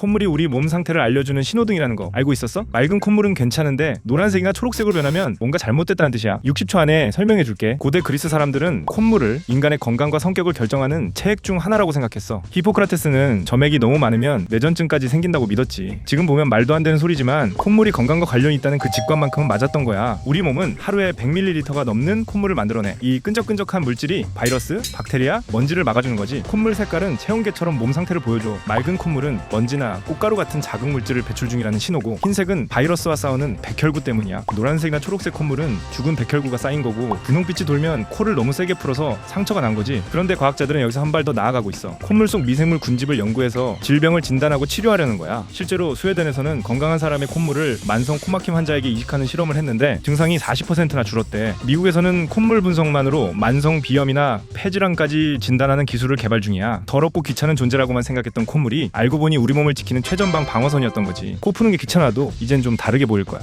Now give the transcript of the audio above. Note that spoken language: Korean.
콧물이 우리 몸 상태를 알려주는 신호등이라는 거 알고 있었어? 맑은 콧물은 괜찮은데 노란색이나 초록색으로 변하면 뭔가 잘못됐다는 뜻이야. 60초 안에 설명해 줄게. 고대 그리스 사람들은 콧물을 인간의 건강과 성격을 결정하는 체액 중 하나라고 생각했어. 히포크라테스는 점액이 너무 많으면 뇌전증까지 생긴다고 믿었지. 지금 보면 말도 안 되는 소리지만 콧물이 건강과 관련이 있다는 그 직관만큼은 맞았던 거야. 우리 몸은 하루에 100ml가 넘는 콧물을 만들어내. 이 끈적끈적한 물질이 바이러스, 박테리아, 먼지를 막아주는 거지. 콧물 색깔은 체온계처럼 몸 상태를 보여줘. 맑은 콧물은 먼지나 꽃가루 같은 자극 물질을 배출 중이라는 신호고 흰색은 바이러스와 싸우는 백혈구 때문이야. 노란색이나 초록색 콧물은 죽은 백혈구가 쌓인 거고 분홍빛이 돌면 코를 너무 세게 풀어서 상처가 난 거지. 그런데 과학자들은 여기서 한 발 더 나아가고 있어. 콧물 속 미생물 군집을 연구해서 질병을 진단하고 치료하려는 거야. 실제로 스웨덴에서는 건강한 사람의 콧물을 만성 코막힘 환자에게 이식하는 실험을 했는데 증상이 40%나 줄었대. 미국에서는 콧물 분석만으로 만성 비염이나 폐질환까지 진단하는 기술을 개발 중이야. 더럽고 귀찮은 존재라고만 생각했던 콧물이 알고 보니 우리 몸을 지키는 최전방 방어선이었던 거지. 코 푸는 게 귀찮아도 이젠 좀 다르게 보일 거야.